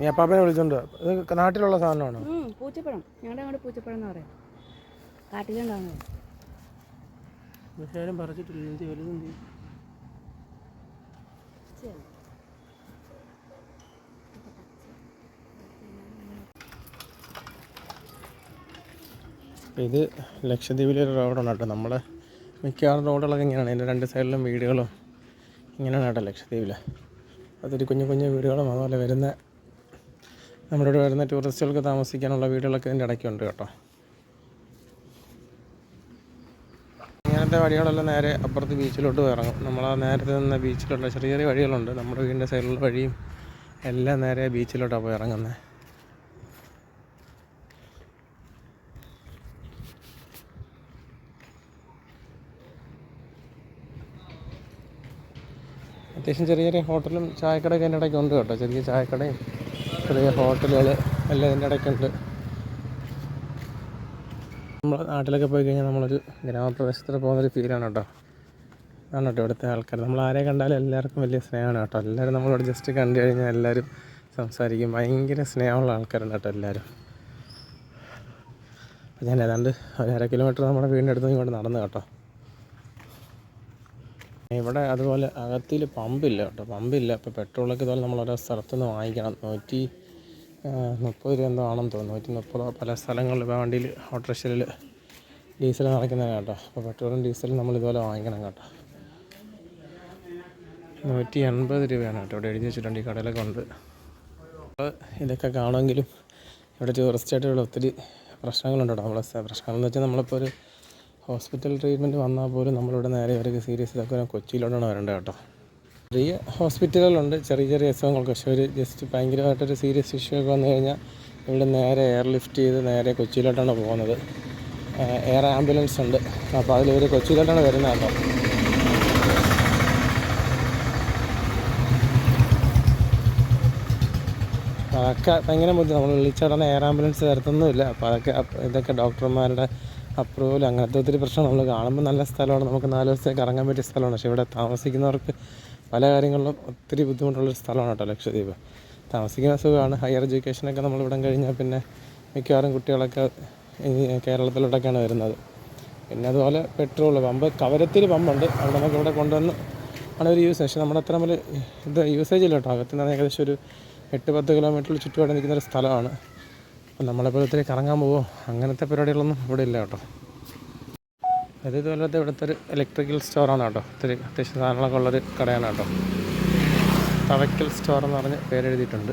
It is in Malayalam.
നീ അപ്പാപ്പനെ വിളിച്ചോണ്ട്. ഇത് നാട്ടിലുള്ള സാധനമാണോ? പൂച്ചപ്പഴം. ഞങ്ങളുടെ അങ്ങോട്ട് പൂച്ചപ്പഴം എന്ന് പറയാം. കാട്ടിലുണ്ടാവുന്നത്. പക്ഷേ പറിച്ചിട്ടില്ല. എന്ത് വലുതെന്ത് ഇത് ലക്ഷദ്വീപിലെ ഒരു റോഡാണ് കേട്ടോ. നമ്മുടെ മിക്കവാറും റോഡുകളൊക്കെ ഇങ്ങനെയാണ്. അതിന്റെ രണ്ട് സൈഡിലും വീടുകളും ഇങ്ങനെയാണ് കേട്ടോ ലക്ഷദ്വീപിൽ അതൊരു കുഞ്ഞു കുഞ്ഞു വീടുകളും അതുപോലെ വരുന്ന നമ്മുടെ ഇവിടെ വരുന്ന ടൂറിസ്റ്റുകൾക്ക് താമസിക്കാനുള്ള വീടുകളൊക്കെ ഇതിന്റെ ഇടയ്ക്കുണ്ട് കേട്ടോ. ഇങ്ങനത്തെ വഴികളെല്ലാം നേരെ അപ്പുറത്ത് ബീച്ചിലോട്ട് ഇറങ്ങും നമ്മൾ ആ നേരത്തെ നിന്ന ബീച്ചിലുള്ള ചെറിയ ചെറിയ വഴികളുണ്ട്. നമ്മുടെ വീടിന്റെ സൈഡിലുള്ള വഴിയും എല്ലാം നേരെ ബീച്ചിലോട്ടാണ് പോയി ഇറങ്ങുന്നത്. അത്യാവശ്യം ചെറിയ ചെറിയ ഹോട്ടലും ചായക്കടയൊക്കെ അതിന്റെ ഇടയ്ക്ക് ഉണ്ട് കേട്ടോ. ചെറിയ ചായക്കടയും ചെറിയ ഹോട്ടലുകൾ എല്ലാം ഇതിന്റെ ഇടയ്ക്കുണ്ട്. നമ്മൾ നാട്ടിലൊക്കെ പോയി കഴിഞ്ഞാൽ നമ്മളൊരു ഗ്രാമപ്രദേശത്തിൽ പോകുന്നൊരു ഫീലാണ് കേട്ടോ. അതാണ് കേട്ടോ ഇവിടുത്തെ ആൾക്കാർ. നമ്മൾ ആരെ കണ്ടാലും എല്ലാവർക്കും വലിയ സ്നേഹമാണ് കേട്ടോ. എല്ലാവരും നമ്മളോട് ജസ്റ്റ് കണ്ടു കഴിഞ്ഞാൽ എല്ലാവരും സംസാരിക്കും. ഭയങ്കര സ്നേഹമുള്ള ആൾക്കാരാണ് കേട്ടോ എല്ലാവരും. അപ്പോൾ ഞാൻ ഏതാണ്ട് ഒരു അര കിലോമീറ്റർ നമ്മുടെ വീടിന്റെ അടുത്ത് ഇങ്ങോട്ട് നടന്നു കേട്ടോ. ഇവിടെ അതുപോലെ അകത്തിൽ പമ്പില്ല കേട്ടോ. പമ്പില്ല. ഇപ്പോൾ പെട്രോളൊക്കെ ഇതുപോലെ നമ്മൾ ഓരോ സ്ഥലത്തു നിന്ന് വാങ്ങിക്കണം. നൂറ്റി മുപ്പത് രൂപ എന്തോ ആണെന്ന് തോന്നുന്നു. നൂറ്റി മുപ്പതോ പല സ്ഥലങ്ങളിൽ ഇപ്പോൾ വണ്ടിയിൽ ഓട്ടോറിക്ഷയിൽ ഡീസൽ നടക്കുന്നതാണ് കേട്ടോ. അപ്പോൾ പെട്രോളും ഡീസലും നമ്മൾ ഇതുപോലെ വാങ്ങിക്കണം കേട്ടോ. നൂറ്റി എൺപത് രൂപയാണ് കേട്ടോ ഇവിടെ എഴുതി വെച്ചിട്ടുണ്ട് ഈ കടയിലൊക്കെ ഉണ്ട്. ഇതൊക്കെ കാണുമെങ്കിലും ഇവിടെ ടൂറിസ്റ്റായിട്ട് ഇവിടെ ഒത്തിരി പ്രശ്നങ്ങളുണ്ട് കേട്ടോ. നമ്മളെ പ്രശ്നങ്ങളെന്ന് വെച്ചാൽ നമ്മളിപ്പോൾ ഒരു ഹോസ്പിറ്റൽ ട്രീറ്റ്മെന്റ് വന്നാൽ പോലും നമ്മളിവിടെ നേരെ അവർക്ക് സീരിയസ് ഇതൊക്കെ കൊച്ചിയിലോട്ടാണ് വരേണ്ടത് കേട്ടോ. ചെറിയ ഹോസ്പിറ്റലുകളുണ്ട് ചെറിയ ചെറിയ അസുഖങ്ങൾക്ക് പക്ഷേ ഒരു ജസ്റ്റ് ഭയങ്കരമായിട്ടൊരു സീരിയസ് ഇഷ്യൂ ഒക്കെ വന്നു കഴിഞ്ഞാൽ ഇവിടെ നേരെ എയർ ലിഫ്റ്റ് ചെയ്ത് നേരെ കൊച്ചിയിലോട്ടാണ് പോകുന്നത്. എയർ ആംബുലൻസ് ഉണ്ട്. അപ്പോൾ അതിൽ ഇവർ കൊച്ചിയിലോട്ടാണ് വരുന്നത് കേട്ടോ. അതൊക്കെ ഭയങ്കര ബുദ്ധി നമ്മൾ വിളിച്ചുടനെ എയർ ആംബുലൻസ് തരത്തൊന്നുമില്ല അപ്പോൾ അതൊക്കെ ഇതൊക്കെ ഡോക്ടർമാരുടെ അപ്രൂവൽ. അങ്ങനത്തെ ഒത്തിരി പ്രശ്നം നമ്മൾ കാണുമ്പോൾ നല്ല സ്ഥലമാണ്. നമുക്ക് നാല് ദിവസത്തേക്ക് ഇറങ്ങാൻ പറ്റിയ സ്ഥലമാണ്. പക്ഷേ ഇവിടെ താമസിക്കുന്നവർക്ക് പല കാര്യങ്ങളിലും ഒത്തിരി ബുദ്ധിമുട്ടുള്ളൊരു സ്ഥലമാണ് കേട്ടോ ലക്ഷദ്വീപ്. താമസിക്കുന്ന സുഖമാണ്. ഹയർ എഡ്യൂക്കേഷനൊക്കെ നമ്മൾ ഇവിടെ കഴിഞ്ഞാൽ പിന്നെ മിക്കവാറും കുട്ടികളൊക്കെ കേരളത്തിലോട്ടൊക്കെയാണ് വരുന്നത്. പിന്നെ അതുപോലെ പെട്രോൾ പമ്പ് കവരത്തിൽ പമ്പുണ്ട്. അവിടെ നമുക്ക് ഇവിടെ കൊണ്ടുവന്ന് ആണ് ഒരു യൂസ്. പക്ഷേ നമ്മുടെ അത്ര ഇത് യൂസേജ് ഇല്ല കേട്ടോ. അകത്തുനിന്ന് ഏകദേശം ഒരു എട്ട് പത്ത് കിലോമീറ്ററിൽ ചുറ്റുപാട് നിൽക്കുന്ന ഒരു സ്ഥലമാണ്. അപ്പം നമ്മളിപ്പോൾ ഒത്തിരി കറങ്ങാൻ പോവോ? അങ്ങനത്തെ പരിപാടികളൊന്നും ഇവിടെ ഇല്ല കേട്ടോ. അത് ഇതുപോലത്തെ ഇവിടുത്തെ ഒരു ഇലക്ട്രിക്കൽ സ്റ്റോറാണ് കേട്ടോ. ഒത്തിരി അത്യാവശ്യം സാധനങ്ങളൊക്കെ ഉള്ളൊരു കടയാണ് കേട്ടോ. തവയ്ക്കൽ സ്റ്റോർ എന്ന് പറഞ്ഞ് പേരെഴുതിയിട്ടുണ്ട്.